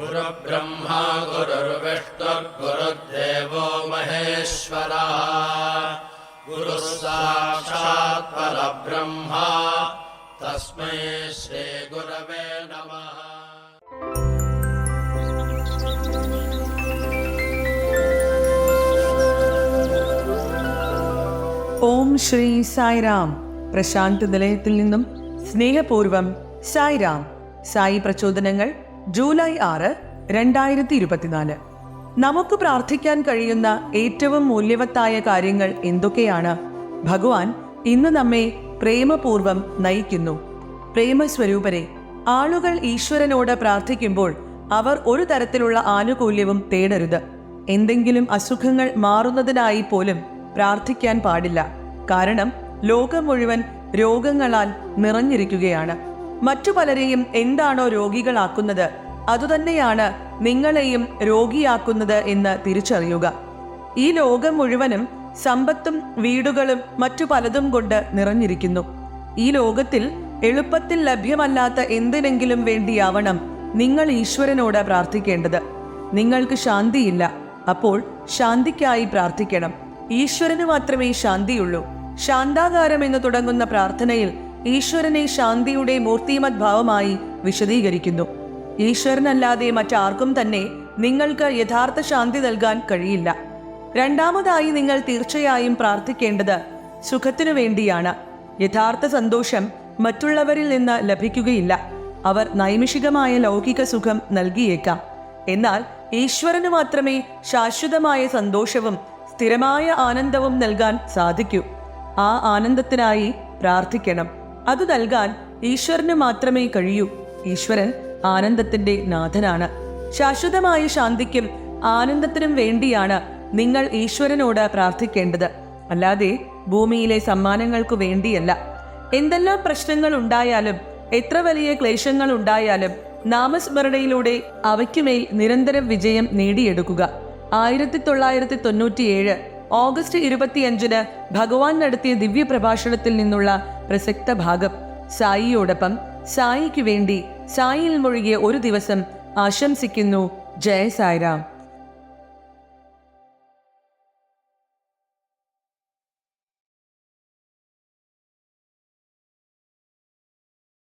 गुरुर्ब्रह्मा गुरुर्विष्णुर्गुरुर्देवो महेश्वरः गुरुः साक्षात् परब्रह्मा तस्मै श्रीगुरवे नमः ഓം ശ്രീ സായിറാം പ്രശാന്ത് നിലയത്തിൽ നിന്നും സ്നേഹപൂർവം സായിറാം സായി പ്രചോദനങ്ങൾ ജൂലൈ ആറ് രണ്ടായിരത്തി ഇരുപത്തിനാല് നമുക്ക് പ്രാർത്ഥിക്കാൻ കഴിയുന്ന ഏറ്റവും മൂല്യവത്തായ കാര്യങ്ങൾ എന്തൊക്കെയാണ്? ഭഗവാൻ ഇന്ന് നമ്മെ പ്രേമപൂർവം നയിക്കുന്നു. പ്രേമസ്വരൂപരെ ആളുകൾ ഈശ്വരനോട് പ്രാർത്ഥിക്കുമ്പോൾ അവർ ഒരു തരത്തിലുള്ള ആനുകൂല്യവും തേടരുത്. എന്തെങ്കിലും അസുഖങ്ങൾ മാറുന്നതിനായി പോലും പ്രാർത്ഥിക്കാൻ പാടില്ല. കാരണം ലോകം മുഴുവൻ രോഗങ്ങളാൽ നിറഞ്ഞിരിക്കുകയാണ്. മറ്റു പലരെയും എന്താണോ രോഗികളാക്കുന്നത് അതുതന്നെയാണ് നിങ്ങളെയും രോഗിയാക്കുന്നത് എന്ന് തിരിച്ചറിയുക. ഈ ലോകം മുഴുവനും സമ്പത്തും വീടുകളും മറ്റു പലതും കൊണ്ട് നിറഞ്ഞിരിക്കുന്നു. ഈ ലോകത്തിൽ എളുപ്പത്തിൽ ലഭ്യമല്ലാത്ത എന്തിനെങ്കിലും വേണ്ടിയാവണം നിങ്ങൾ ഈശ്വരനോട് പ്രാർത്ഥിക്കേണ്ടത്. നിങ്ങൾക്ക് ശാന്തിയില്ല അപ്പോൾ ശാന്തിക്കായി പ്രാർത്ഥിക്കണം. ഈശ്വരന് മാത്രമേ ശാന്തിയുള്ളൂ. ശാന്താകാരം എന്ന് തുടങ്ങുന്ന പ്രാർത്ഥനയിൽ ഈശ്വരനെ ശാന്തിയുടെ മൂർത്തിമത് ഭാവമായി വിശദീകരിക്കുന്നു. ഈശ്വരനല്ലാതെ മറ്റാർക്കും തന്നെ നിങ്ങൾക്ക് യഥാർത്ഥ ശാന്തി നൽകാൻ കഴിയില്ല. രണ്ടാമതായി നിങ്ങൾ തീർച്ചയായും പ്രാർത്ഥിക്കേണ്ടത് സുഖത്തിനു വേണ്ടിയാണ്. യഥാർത്ഥ സന്തോഷം മറ്റുള്ളവരിൽ നിന്ന് ലഭിക്കുകയില്ല. അവർ നൈമിഷികമായ ലൗകിക സുഖം നൽകിയേക്കാം. എന്നാൽ ഈശ്വരന് മാത്രമേ ശാശ്വതമായ സന്തോഷവും സ്ഥിരമായ ആനന്ദവും നൽകാൻ സാധിക്കൂ. ആ ആനന്ദത്തിനായി പ്രാർത്ഥിക്കണം. അത് നൽകാൻ ഈശ്വരന് മാത്രമേ കഴിയൂ. ഈശ്വരൻ ആനന്ദത്തിന്റെ നാഥനാണ്. ശാശ്വതമായ ശാന്തിക്കും ആനന്ദത്തിനും വേണ്ടിയാണ് നിങ്ങൾ ഈശ്വരനോട് പ്രാർത്ഥിക്കേണ്ടത്. അല്ലാതെ ഭൂമിയിലെ സമ്മാനങ്ങൾക്കു വേണ്ടിയല്ല. എന്തെല്ലാം പ്രശ്നങ്ങൾ ഉണ്ടായാലും എത്ര വലിയ ക്ലേശങ്ങൾ ഉണ്ടായാലും നാമസ്മരണയിലൂടെ അവയ്ക്കുമേൽ നിരന്തരം വിജയം നേടിയെടുക്കുക. ആയിരത്തി തൊള്ളായിരത്തി തൊണ്ണൂറ്റിയേഴ് ഓഗസ്റ്റ് ഇരുപത്തിയഞ്ചിന് ഭഗവാൻ നടത്തിയ ദിവ്യ പ്രഭാഷണത്തിൽ നിന്നുള്ള പ്രസക്ത ഭാഗം. സായിയോടൊപ്പം സായിക്ക് വേണ്ടി സായിയിൽ മുഴുകിയ ഒരു ദിവസം ആശംസിക്കുന്നു. ജയ സായിറാം